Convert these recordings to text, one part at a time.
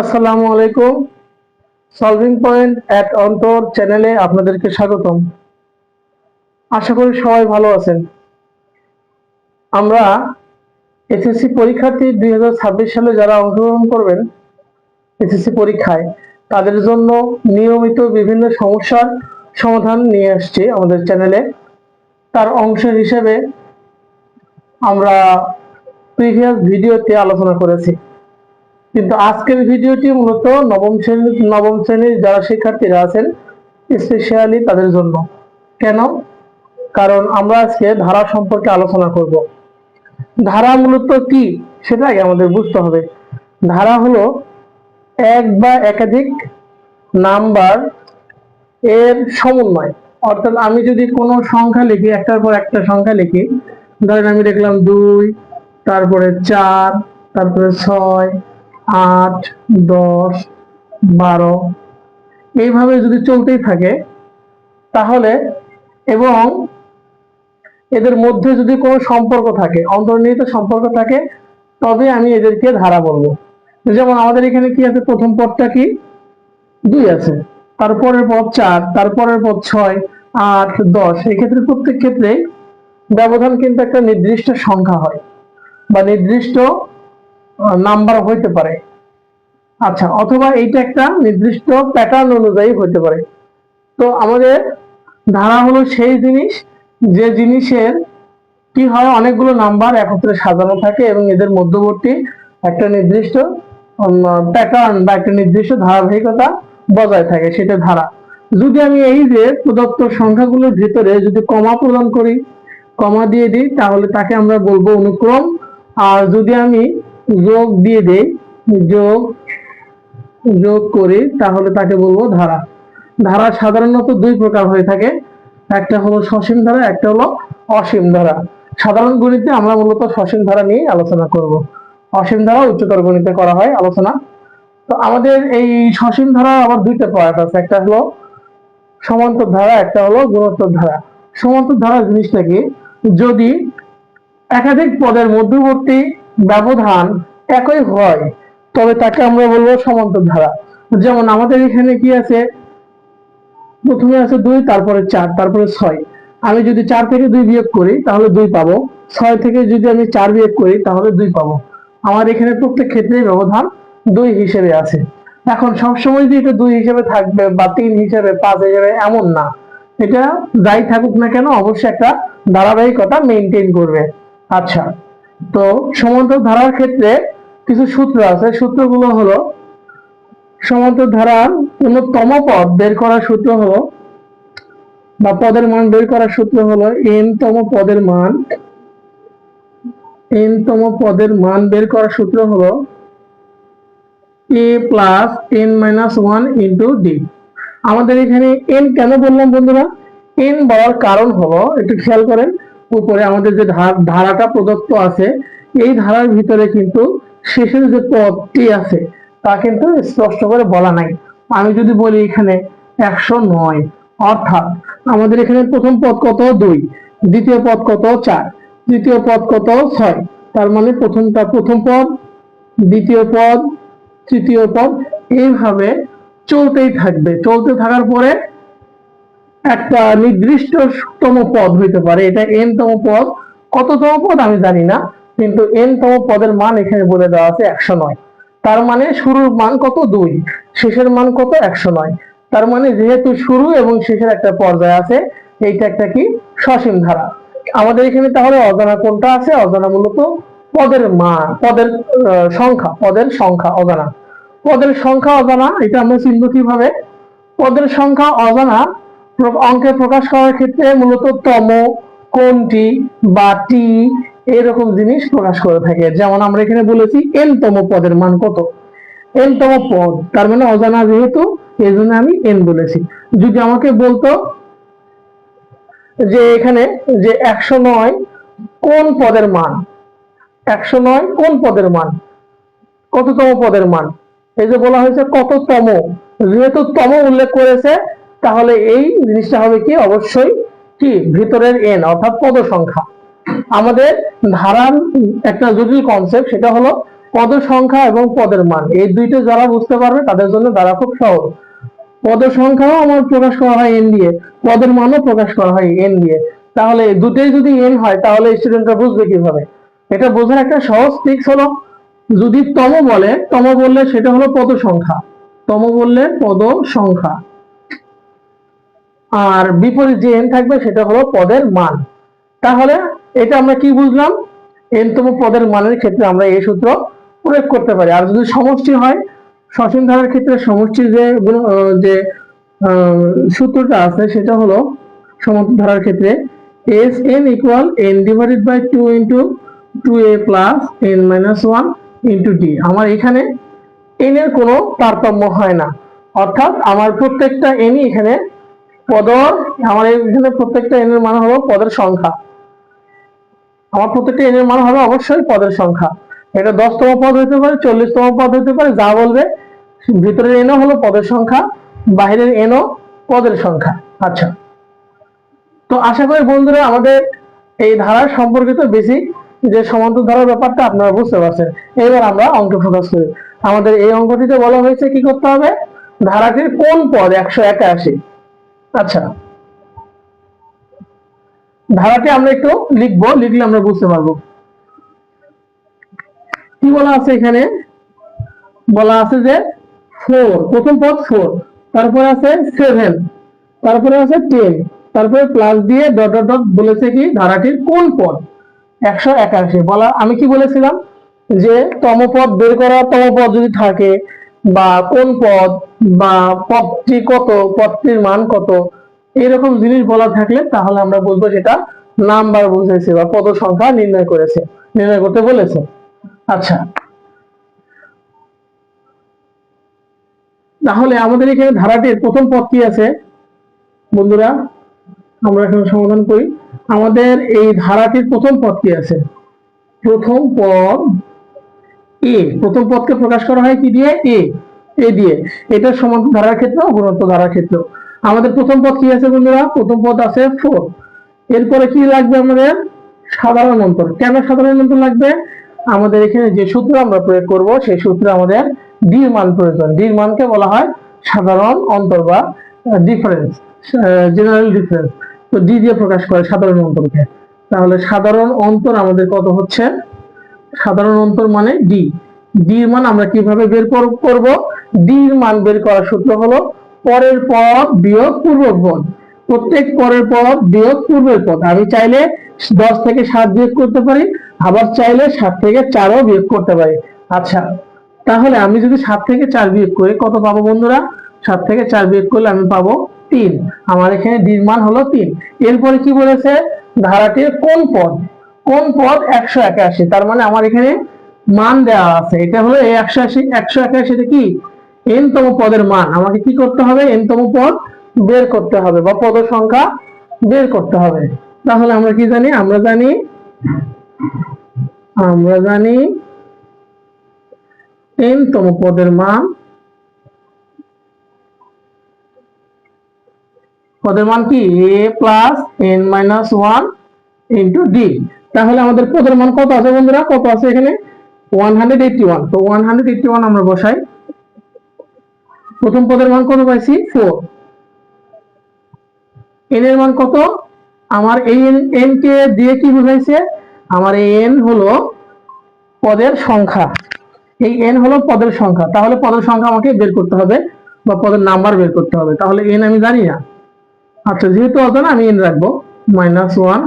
আসসালামু আলাইকুম। Solving point at অন্তর চ্যানেলে আপনাদেরকে স্বাগতম। আশা করি সবাই ভালো আছেন। আমরা এসএসসি পরীক্ষার্থী দুই সালে যারা অংশগ্রহণ করবেন এসএসসি পরীক্ষায়, তাদের জন্য নিয়মিত বিভিন্ন সমস্যার সমাধান নিয়ে আসছি আমাদের চ্যানেলে তার অংশ হিসেবে আমরা প্রিভিয়াস ভিডিওতে আলোচনা করেছি। কিন্তু আজকের ভিডিওটি মূলত নবম শ্রেণি নবম শ্রেণির যারা শিক্ষার্থীরা আছেন স্পেশালি তাদের জন্য। কেন? কারণ আমরা আজকে ধারা সম্পর্কে আলোচনা করব। ধারা মূলত কি? সেটা আগে আমাদের বুঝতে হবে। ধারা হলো এক বা একাধিক নাম্বার এর সমন্বয়। অর্থাৎ আমি যদি কোনো সংখ্যা লিখি, একটার পর একটা সংখ্যা লিখি, ধরেন আমি লিখলাম দুই, তারপরে চার, তারপরে ছয় আট, দশ, বারো, এইভাবে যদি চলতেই থাকে, তাহলে এবং এদের মধ্যে যদি কোনো সম্পর্ক থাকে, অন্তর্নিহিত সম্পর্ক থাকে, তবে আমি এদেরকে ধারা বলব। যেমন আমাদের এখানে কি আছে? প্রথম পদটা কি? দুই আছে। তারপরের পদ চার, তারপরের পদ ছয়, আট, দশ। এক্ষেত্রে প্রত্যেক ক্ষেত্রে ব্যবধান কিন্তু একটা নির্দিষ্ট সংখ্যা হয় বা নির্দিষ্ট নাম্বার হইতে পারে। আচ্ছা অথবা এইটা একটা নির্দিষ্ট প্যাটার্ন অনুযায়ী হইতে পারে। তো আমাদের ধারা হলো সেই জিনিস, যে জিনিসের কি হয়, অনেকগুলো নাম্বার একত্রে সাজানো থাকে এবং এদের মধ্যবর্তী একটা নির্দিষ্ট প্যাটার্ন বা একটা নির্দিষ্ট ধারাবাহিকতা বজায় থাকে, সেটা ধারা। যদি আমি এই যে প্রদত্ত সংখ্যাগুলোর ভিতরে যদি কমা প্রদান করি, কমা দিয়ে দিই, তাহলে তাকে আমরা বলব অনুক্রম। আর যদি আমি যোগ দিয়ে দেই, যোগ যোগ করি, তাহলে তাকে বলব ধারা। ধারা সাধারণত দুই প্রকার হয়ে থাকে। একটা হলো সসীম ধারা, একটা হলো অসীম ধারা। সাধারণ গণিতে আমরা মূলত সসীম ধারা নিয়ে আলোচনা করব। অসীম ধারা উচ্চতর গণিতে করা হয় আলোচনা। তো আমাদের এই সসীম ধারা আবার দুইটা পার্ট আছে। একটা হলো সমান্তর ধারা, একটা হলো গুণোত্তর ধারা। সমান্তর ধারা জিনিসটা কি? যদি একাধিক পদের মধ্যবর্তী ব্যবধান একই হয়, তবে তাকে আমরা বলব সমান্তর ধারা। যেমন আমাদের এখানে কি আছে? প্রথমে আছে দুই, তারপরে চার, তারপরে ছয়। আমি যদি চার থেকে দুই বিয়োগ করি, তাহলে দুই পাবো। ছয় থেকে যদি আমি চার বিয়োগ করি, তাহলে দুই পাবো। আমার এখানে প্রত্যেক ক্ষেত্রে ব্যবধান দুই হিসেবে আছে। এখন সবসময় যে এটা দুই হিসেবে থাকবে বা তিন হিসেবে, পাঁচ হিসেবে, এমন না। এটা যাই থাকুক না কেন, অবশ্যই একটা ধারাবাহিকতা মেনটেন করবে। আচ্ছা। তো সমান্তর ধারার ক্ষেত্রে কিছু সূত্র আছে। সূত্রগুলো হলো, সমান্তর ধারার অন্যতম পদ বের করার সূত্র হলো, বা পদের মান বের করার সূত্র হলো এন তম পদের মান। এন তম পদের মান বের করার সূত্র হলো a plus n minus one into d আমাদের এখানে এন কেন বললাম বন্ধুরা? এন বলার কারণ হলো, একটু খেয়াল করেন উপরে আমাদের যে ধার- ধারাটা প্রদত্ত আছে, এই ধারার ভিতরে কিন্তু শেষের যে পদটি আছে, তা কিন্তু স্পষ্ট করে বলা নাই। আমি যদি বলি এখানে একশো নয়, অর্থাৎ আমাদের এখানে প্রথম পদ কত? দুই। দ্বিতীয় পদ কত? চার। তৃতীয় পদ কত? ছয়। তার মানে প্রথমটা প্রথম পদ, দ্বিতীয় পদ, তৃতীয় পদ, এইভাবে চলতেই থাকবে। চলতে থাকার পরে একটা নির্দিষ্টতম পদ হইতে পারে। এটা এন তম পদ। কততম পদ আমি জানি না, কিন্তু এন তম পদের মান এখানে বলে দেওয়া আছে একশো নয়। তার মানে শুরুর মান কত? দুই। শেষের মান কত? একশো নয়। তার মানে যেহেতু শুরু এবং শেষের একটা পর্যায় আছে, এইটা একটা কি? সসীম ধারা। আমাদের এখানে তাহলে অজানা কোনটা আছে? অজানা মূলত পদের মান, পদের সংখ্যা পদের সংখ্যা অজানা। পদের সংখ্যা অজানা, এটা আমরা চিনব কীভাবে? পদের সংখ্যা অজানা অঙ্কে প্রকাশ করার ক্ষেত্রে মূলত তম, কোনটি বা টি এরকম জিনিস প্রকাশ করে থাকে। যেমন আমরা এখানে বলেছি এন তম পদের মান কত? এন তম পদ, তার মানে অজানা যেহেতু এই জন্য আমি এন বলেছি। যদি আমাকে বলতো যে এখানে যে একশো নয় কোন পদের মান? একশো নয় কোন পদের মান? কততম পদের মান? এই যে বলা হয়েছে কততম, যেহেতু তম উল্লেখ করেছে তাহলে এই জিনিসটা হবে কি? অবশ্যই কি? ভিতরের এন অর্থাৎ পদ সংখ্যা আমাদের ধারার একটা জটিল কনসেপ্ট সেটা হলো পদ সংখ্যা এবং পদের মান। এই দুইটা যারা বুঝতে পারবে, তাদের জন্য দ্বারা খুব সহজ। পদ সংখ্যাও আমার প্রকাশ করা হয় এন দিয়ে, পদের মানও প্রকাশ করা হয় এন দিয়ে। তাহলে দুটোই যদি এন হয়, তাহলে স্টুডেন্টরা বুঝবে কীভাবে? এটা বোঝার একটা সহজ ট্রিক্স হলো, যদি তম বলে, তম বললে সেটা হলো পদ সংখ্যা তম বললে পদ সংখ্যা আর বিপরীত যে এন থাকবে সেটা হলো পদের মান। তাহলে এটা আমরা কি বুঝলাম? এনতম পদের মানের ক্ষেত্রে আমরা এই সূত্র প্রয়োগ করতে পারি। আর যদি সমষ্টি হয়, সসীম ধারার ক্ষেত্রে সমষ্টির যে যে সূত্রটা আছে সেটা হলো সমান্তর ধারার ক্ষেত্রে s n equal n divided by two into two a plus n minus one into d আমার এখানে এন এর কোনো তারতম্য হয় না। অর্থাৎ আমার প্রত্যেকটা এনই এখানে পদর, আমার এখানে প্রত্যেকটা এন এর মান হলো পদের সংখ্যা। আমার প্রত্যেকটা এন এর মান হবে অবশ্যই পদের সংখ্যা। এটা দশতম পদ হতে পারে, চল্লিশতম পদ হতে পারে, যা বলবে, ভিতরের এনও হলো পদের সংখ্যা বাইরের এনও পদের সংখ্যা। আচ্ছা। তো আশা করি বন্ধুরা, আমাদের এই ধারা সম্পর্কিত বেশি যে সমান্তর ধারার ব্যাপারটা আপনারা বুঝতে পারছেন। এবার আমরা অঙ্ক ফোকাস করি। আমাদের এই অঙ্কটিতে বলা হয়েছে কি করতে হবে? ধারাটির কোন পদ একশো একাশি? আচ্ছা। ধারাটি আমরা একটু লিখব, লিখলে আমরা বুঝতে পারব। কি বলা আছে এখানে? বলা আছে যে ফোর প্রথম পদ ফোর তারপরে আছে সেভেন তারপরে আছে টেন তারপরে প্লাস দিয়ে ডট ডট ডট বলেছে কি ধারাটির কোন পদ? একশো একাশি। বলা, আমি কি বলেছিলাম? যে তম পদ বের করা তম পদ যদি থাকে বা কোন পদ বা পদটি কত, পদটির মান কত, এরকম জিনিস বলা থাকলে তাহলে আমরা বলব সেটা নাম্বার বুঝেছে বা পদ সংখ্যা নির্ণয় করেছে, নির্ণয় করতে বলেছে। আচ্ছা। তাহলে আমাদের এখানে ধারাটির প্রথম পদ কি আছে? বন্ধুরা, আমরা এখন সমাধান করি। আমাদের এই ধারাটির প্রথম পদ কি আছে? প্রথম পদ এ, প্রথম পদকে প্রকাশ করা হয় কি দিয়ে? এ এ দিয়ে। এটা সমান্তর ধারার ক্ষেত্রে গুণত্ব ধারার ক্ষেত্রে। আমাদের প্রথম পদ কি আছে বন্ধুরা? প্রথম পদ আছে ফোর। এরপরে কি লাগবে আমাদের? সাধারণ অন্তর। কেন সাধারণ অন্তর লাগবে? আমাদের এখানে যে সূত্র আমরা প্রয়োগ করব, সেই সূত্রে আমাদের ডির মান প্রয়োজন ডির মানকে বলা হয় সাধারণ অন্তর বা ডিফারেন্স জেনারেল ডিফারেন্স তো ডি দিয়ে প্রকাশ করে সাধারণ অন্তরকে। তাহলে সাধারণ অন্তর আমাদের কত হচ্ছে? সাধারণ অন্তর মানে ডি ডির মান আমরা কীভাবে বের কর- করব? ডির মান বের করার সূত্র হলো পরের পদ বিয়োগ পূর্বের পদ। প্রত্যেক পরের পদ বিয়োগ পূর্বের পদ। আমি চাইলে দশ থেকে সাত বিয়োগ করতে পারি, আবার চাইলে সাত থেকে চারও বিয়োগ করতে পারি। আচ্ছা তাহলে আমি যদি সাত থেকে চার বিয়োগ করি, কত পাবো বন্ধুরা? সাত থেকে চার বিয়োগ করলে আমি পাবো তিন। আমার এখানে ডির মান হলো তিন। এরপরে কি বলেছে? ধারাটির কোন পদ? কোন পদ একশো একাশি? তার মানে আমার এখানে মান দেওয়া আছে। এটা হলো এই একশো আশি একশো একাশিতে কি? এন তম পদের মান। আমাকে কি করতে হবে? এন তম পদ বের করতে হবে বা পদ সংখ্যা বের করতে হবে। তাহলে আমরা কি জানি? আমরা জানি আমরা জানি এন তম পদের মান পদের মান কি? A plus n minus one into d তাহলে আমাদের পদের মান কত আছে বন্ধুরা? কত আছে এখানে? ওয়ান হান্ড্রেড এইটটি ওয়ান তো ওয়ান হান্ড্রেড এইটটি ওয়ান আমরা বসাই। প্রথম পদের মান কত পাইছি? ফোর এন এর মান কত? আমার এই এন কে দিয়ে কি বুঝাইছে? আমার এই এন হলো পদের সংখ্যা। এই এন হলো পদের সংখ্যা। তাহলে পদের সংখ্যা আমাকে বের করতে হবে বা পদের নাম্বার বের করতে হবে। তাহলে এন আমি জানি না। আচ্ছা যেহেতু অজানা, আমি এন রাখব। মাইনাস ওয়ান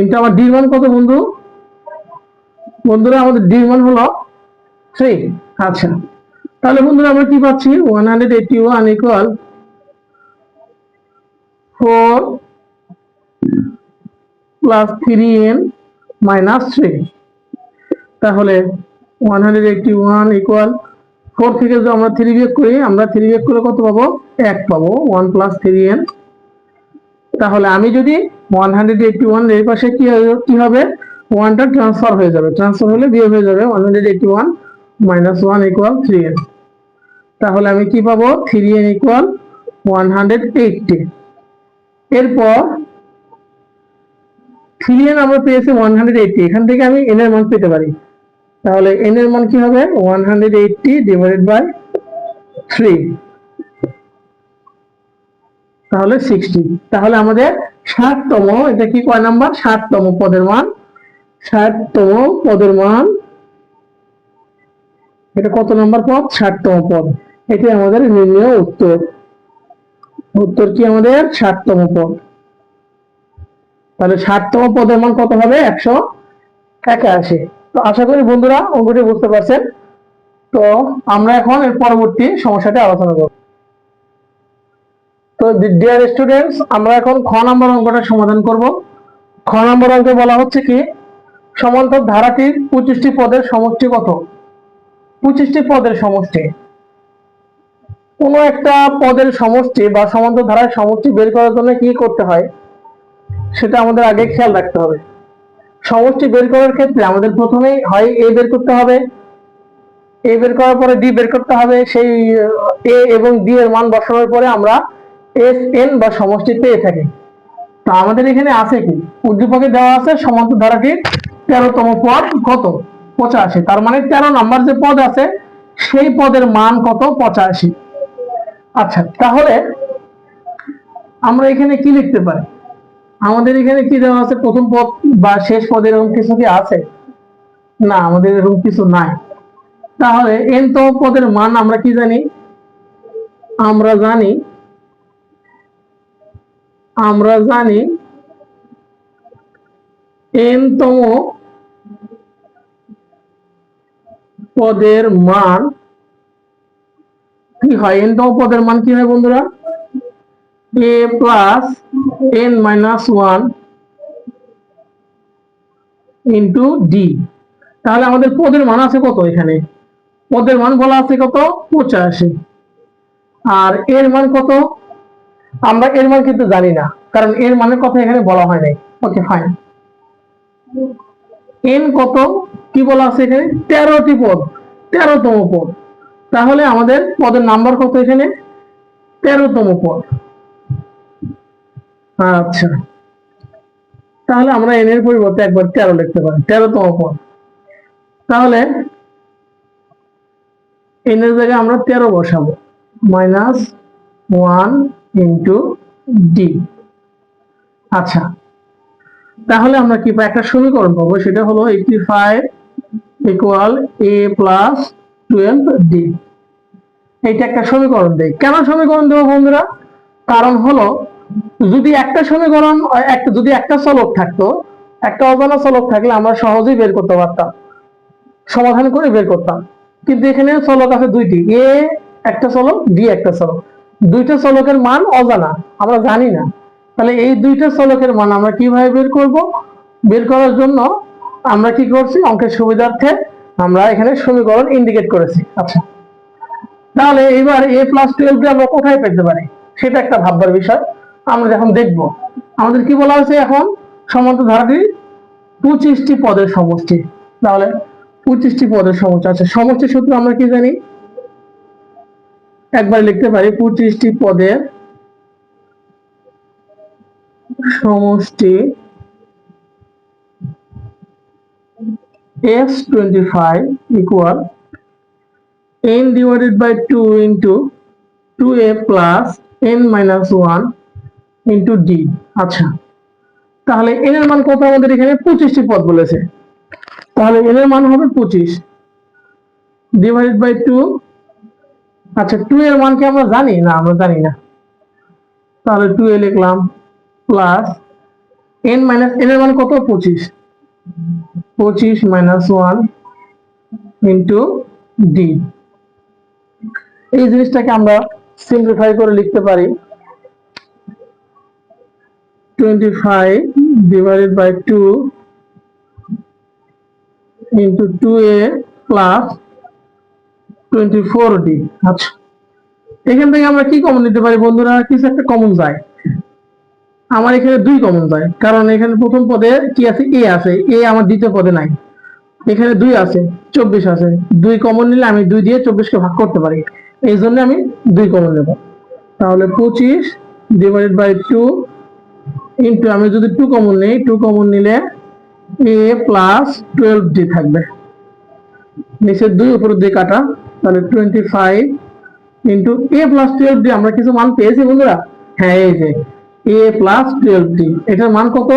ইন্টু আমার ডির মান কত বন্ধু? বন্ধুরা, আমাদের ডির মান হলো থ্রি আচ্ছা। তাহলে বন্ধুরা, আমরা কি পাচ্ছি? One hundred eighty one equal four plus three n minus three তাহলে one hundred eighty one equal four থেকে যদি আমরা থ্রি বিয়োগ করি, আমরা থ্রি বিয়োগ করে কত পাবো? এক পাবো। ওয়ান প্লাস থ্রি এন তাহলে আমি যদি ওয়ান হান্ড্রেড এইটি ওয়ানের পাশে কি কি হবে? ওয়ানটা ট্রান্সফার হয়ে যাবে। ট্রান্সফার হলে বিয়োগ হয়ে যাবে one hundred eighty one minus one equal three n তাহলে আমি কি পাবো? Three n equal one hundred eighty এরপর থ্রি এন আমরা পেয়েছি ওয়ান হান্ড্রেড এইটটি এখান থেকে আমি এন এর মান পেতে পারি। তাহলে এন এর মান কি হবে? One hundred eighty divided by three তাহলে সিক্সটি তাহলে আমাদের ষাটতম, এটা কি কয় নাম্বার? ষাটতম পদের মান। ষাটতম পদের মান, এটা কত নাম্বার পদ? ষাটতম পদ। এটি আমাদের নির্ণয় উত্তর। উত্তর কি আমাদের? ষাটতম পদ। তাহলে ষাটতম পদের মান কত হবে? একশো একাশি। তো আশা করি বন্ধুরা অঙ্কটি বুঝতে পারছেন। তো আমরা এখন এর পরবর্তী সমস্যাটি আলোচনা করব। তো ডিয়ার স্টুডেন্টস আমরা এখন খ নম্বর অঙ্কটা সমাধান করব। খ নম্বর অঙ্কে বলা হচ্ছে কি, সমান্তর ধারাটির পঁচিশটি পদের সমষ্টি কত? পঁচিশটি পদের সমষ্টি। কোনো একটা পদের সমষ্টি বা সমান্তর ধারার সমষ্টি বের করার জন্য কি করতে হয়? সেটা আমাদের আগে খেয়াল রাখতে হবে। সমষ্টি বের করার ক্ষেত্রে আমাদের প্রথমেই হয় এ বের করতে হবে। এ বের করার পরে ডি বের করতে হবে। সেই, এ এবং ডি এর মান বসানোর পরে আমরা এস এন বা সমষ্টি পেয়ে থাকি। তো আমাদের এখানে আছে কি? উদ্দীপকে দেওয়া আছে সমান্তর ধারাটির তেরোতম পদ কত? পঁচাশি। তার মানে তেরো নাম্বার যে পদ আছে, সেই পদের মান কত? পঁচাশি। আচ্ছা তাহলে আমরা এখানে কি লিখতে পারি? আমাদের এখানে কি দেওয়া আছে? প্রথম পদ বা শেষ পদের এরকম কিছু কি আছে? না, আমাদের এরকম কিছু নাই। তাহলে এন তম পদের মান আমরা কি জানি? আমরা জানি আমরা জানি এন তম পদের মান কি হয়? এন তম পদের মান কি হয় বন্ধুরা? A plus n minus one into d তাহলে আমাদের পদের মান আছে কত এখানে? পদের মান বলা আছে কত? পঁচাশি। আর এর মান কত? আমরা এর মান কিন্তু জানি না, কারণ এর মানের কথা এখানে বলা হয় নাই। ওকে ফাইন এন কত? কি বলা আছে এখানে? তেরোটি পদ, তেরোতম পদ। তাহলে আমাদের পদের নাম্বার কত এখানে? তেরোতম পদ। আচ্ছা। তাহলে আমরা এন এর পরিবর্তে একবার তেরো লিখতে পারি, তেরোতম পদ। তাহলে এন এর জায়গায় আমরা তেরো বসাবো মাইনাস ওয়ান ইন্টু ডি আচ্ছা তাহলে আমরা কি একটা সমীকরণ পাবো, সেটা হলো eighty five equal a plus twelve d এইটা একটা সমীকরণ দেয় কেন সমীকরণ দেবো বন্ধুরা? কারণ হলো, যদি একটা সমীকরণ, একটা, যদি একটা চলক থাকতো, একটা অজানা চলক থাকলে আমরা সহজেই বের করতে পারতাম। সমাধান করে বের করতাম। কিন্তু এখানে চলক আছে দুইটি এ একটা চলক ডি একটা চলক দুইটা চলকের মান অজানা, আমরা জানি না। তাহলে এই দুইটা চলকের মান আমরা কীভাবে বের করব? বের করার জন্য আমরা কি করছি? অঙ্কের সুবিধার্থে আমরা এখানে সমীকরণ ইন্ডিকেট করেছি। আচ্ছা। তাহলে এবার এ প্লাস টুয়েলভ আমরা কোথায় পেতে পারি? সেটা একটা ভাববার বিষয়। আমরা যখন দেখব, আমাদের কি বলা হয়েছে এখন? সমান্তর ধারাটি পঁচিশটি পদের সমষ্টি। তাহলে পঁচিশটি পদের সমষ্টি আচ্ছা সমষ্টি সূত্র আমরা কি জানি? একবার লিখতে পারি পঁচিশটি পদের সমষ্টি s twenty five equal n divided by 2 into 2a plus n minus 1 into d আচ্ছা তাহলে n এর মান কত আমাদের এখানে? পঁচিশটি পদ বলেছে। তাহলে n এর মান হবে পঁচিশ। ডিভাইডেড বাই টু আচ্ছা টু এর মান কি আমরা জানি? না, আমরা জানি না। তাহলে টু এ লিখলাম প্লাস এন মাইনাস এন এর মান কত? পঁচিশ। পঁচিশ মাইনাস ওয়ান ইন্টু ডি এই জিনিসটাকে আমরা সিম্পলিফাই করে লিখতে পারি। Twenty five divided by two into two a plus আচ্ছা। এখান থেকে আমরা কি কমন নিতে পারি বন্ধুরা? কিছু একটা কমন যায়। আমার এখানে দুই কমন যায়। কারণ এখানে প্রথম পদে কি আছে? এ আছে। এ আমার দ্বিতীয় পদে নাই। এখানে দুই আছে, চব্বিশ আছে। দুই কমন নিলে আমি দুই দিয়ে চব্বিশকে ভাগ করতে পারি। এই জন্য আমি দুই কমন নেব। তাহলে পঁচিশ ডিভাইডেড বাই টু ইন্টু আমি যদি টু কমন নেই টু কমন নিলে এ প্লাস টুয়েলভ ডি থাকবে। নিচের দুই উপরের দুই কাটা। তাহলে twenty five into a plus twelve d আমরা কিছু মান পেয়েছি বন্ধুরা? হ্যাঁ এই যে এ প্লাস টুয়েলভ ডি এটার মান কত?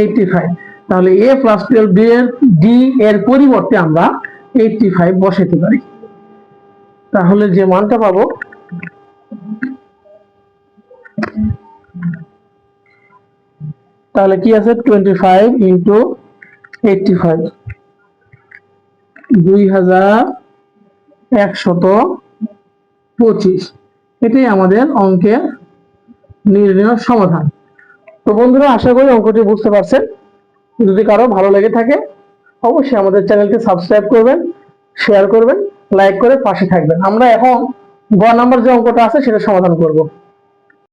এইটটি ফাইভ তাহলে এ প্লাস টুয়েলভ ডি এর ডি এর পরিবর্তে আমরা এইটটি ফাইভ বসাতে পারি। তাহলে যে মানটা পাবো, তাহলে কি আছে? Twenty five into eighty five দুই হাজার একশত পঁচিশ। এটাই আমাদের অঙ্কের নির্ণয় সমাধান। তো বন্ধুরা, আশা করি অঙ্কটি বুঝতে পারছেন। যদি কারও ভালো লেগে থাকে, অবশ্যই আমাদের চ্যানেলকে সাবস্ক্রাইব করবেন, শেয়ার করবেন, লাইক করে পাশে থাকবেন। আমরা এখন গ নাম্বার যে অঙ্কটা আছে, সেটা সমাধান করব।